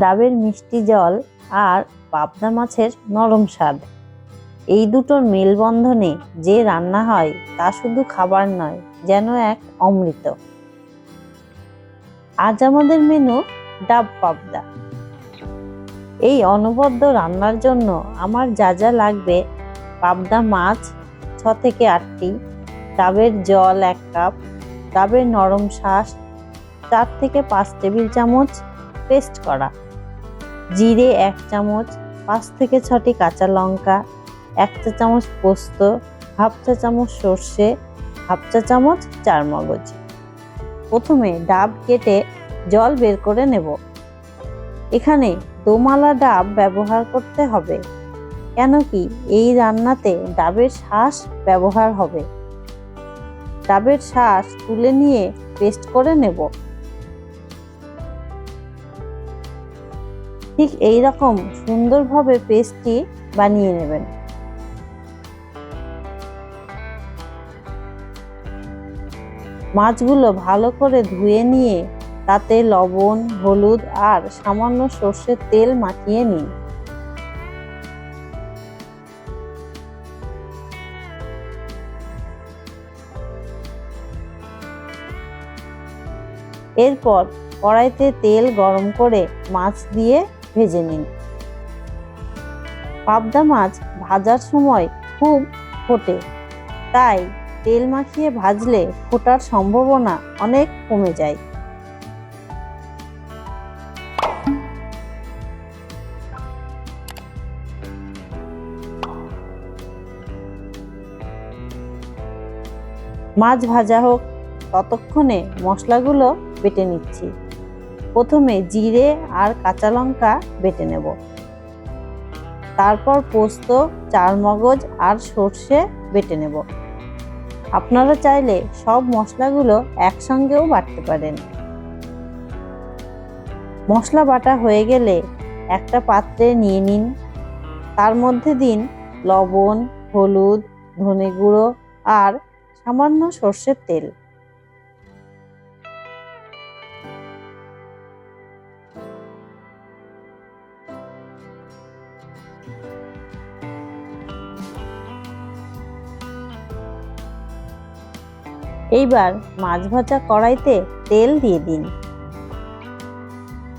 ডাবের মিষ্টি জল আর পাবদা মাছের নরম স্বাদ। এই দুটোর মেলবন্ধনে যে রান্না হয় তা শুধু খাবার নয়, যেন এক অমৃত। আজ আমাদের মেনু ডাব পাবদা। এই অনবদ্য রান্নার জন্য আমার যা যা লাগবে, পাবদা মাছ ছ থেকে আটটি, ডাবের জল এক কাপ, ডাবের নরম শ্বাস চার থেকে পাঁচ টেবিল চামচ পেস্ট করা। জিরে এক চামচ, পাঁচ থেকে ছটি কাঁচা লঙ্কা, এক চা চামচ পোস্ত, হাফ চা চামচ সর্ষে, হাফ চা চামচ চার মগজ প্রথমে ডাব কেটে জল বের করে নেব। এখানে দোমালা ডাব ব্যবহার করতে হবে, কেন কি এই রান্নাতে ডাবের শ্বাস ব্যবহার হবে। ডাবের শ্বাস তুলে নিয়ে পেস্ট করে নেব। ঠিক এই রকম সুন্দরভাবে পেস্টটি বানিয়ে নেবেন। মাছগুলো ভালো করে ধুয়ে নিয়ে তাতে লবণ, হলুদ আর সামান্য সর্ষের তেল মাখিয়ে নিন। এরপর কড়াইতে তেল গরম করে মাছ দিয়ে ভেজে নিন। পাবদা মাছ ভাজার সময় খুব ফোটে, তাই তেল মাখিয়ে ভাজলে ফোটার সম্ভাবনা অনেক কমে যায়। মাছ ভাজা হোক, ততক্ষণে মশলাগুলো বেটে নিচ্ছি। প্রথমে জিরে আর কাঁচা লঙ্কা বেটে নেব। তারপর পোস্ত চার মগজ আর সর্ষে বেটে নেব। আপনারা চাইলে সব মশলাগুলো একসঙ্গেও বাটতে পারেন। মশলা বাটা হয়ে গেলে একটা পাত্রে নিয়ে নিন। তার মধ্যে দিন লবণ, হলুদ, ধনে গুঁড়ো আর সামান্য সর্ষের তেল। এইবার মাছ ভাজা কড়াইতে তেল দিয়ে দিন।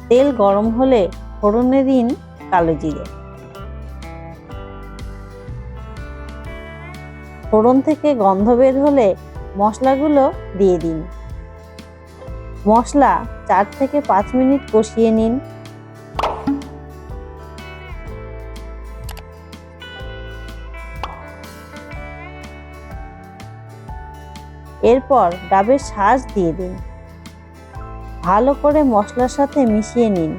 তেল গরম হলে ফোড়নে দিন কালো জিরে। ফোড়ন থেকে গন্ধ বের হলে মশলাগুলো দিয়ে দিন। মশলা চার থেকে পাঁচ মিনিট কষিয়ে নিন। এরপর ডাবের শাঁস দিয়ে দিন। ভালো করে মশলার সাথে মিশিয়ে নিন।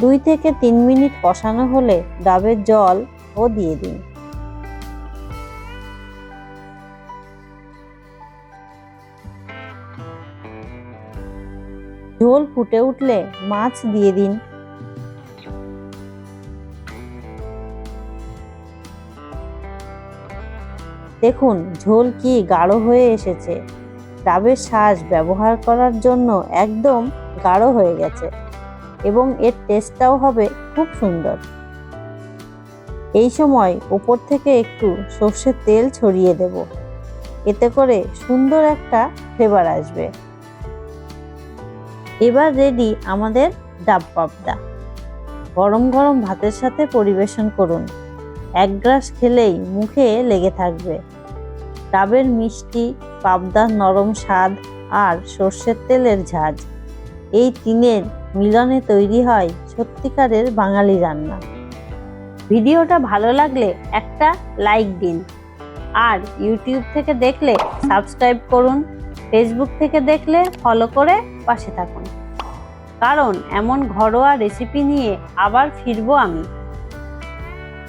দুই থেকে তিন মিনিট কষানো হলে ডাবের জল ও দিয়ে দিন। ঝোল ফুটে উঠলে মাছ দিয়ে দিন। দেখুন, ঝোল কি গাঢ় হয়ে এসেছে। ডাবের শ্বাস ব্যবহার করার জন্য একদম গাঢ় হয়ে গেছে এবং এর টেস্টটাও হবে খুব সুন্দর। এই সময় ওপর থেকে একটু সর্ষের তেল ছড়িয়ে দেব। এতে করে সুন্দর একটা ফ্লেভার আসবে। এবার রেডি আমাদের ডাব পাবদা। গরম গরম ভাতের সাথে পরিবেশন করুন। এক গ্লাস খেলেই মুখে লেগে থাকবে। ডাবের মিষ্টি পাবদার নরম স্বাদ আর সর্ষের তেলের ঝাঁজ। এই তিনের মিলনে তৈরি হয় সত্যিকারের বাঙালি রান্না। ভিডিওটা ভালো লাগলে একটা লাইক দিন আর ইউটিউব থেকে দেখলে সাবস্ক্রাইব করুন, ফেসবুক থেকে দেখলে ফলো করে পাশে থাকুন। কারণ এমন ঘরোয়া রেসিপি নিয়ে আবার ফিরবো আমি।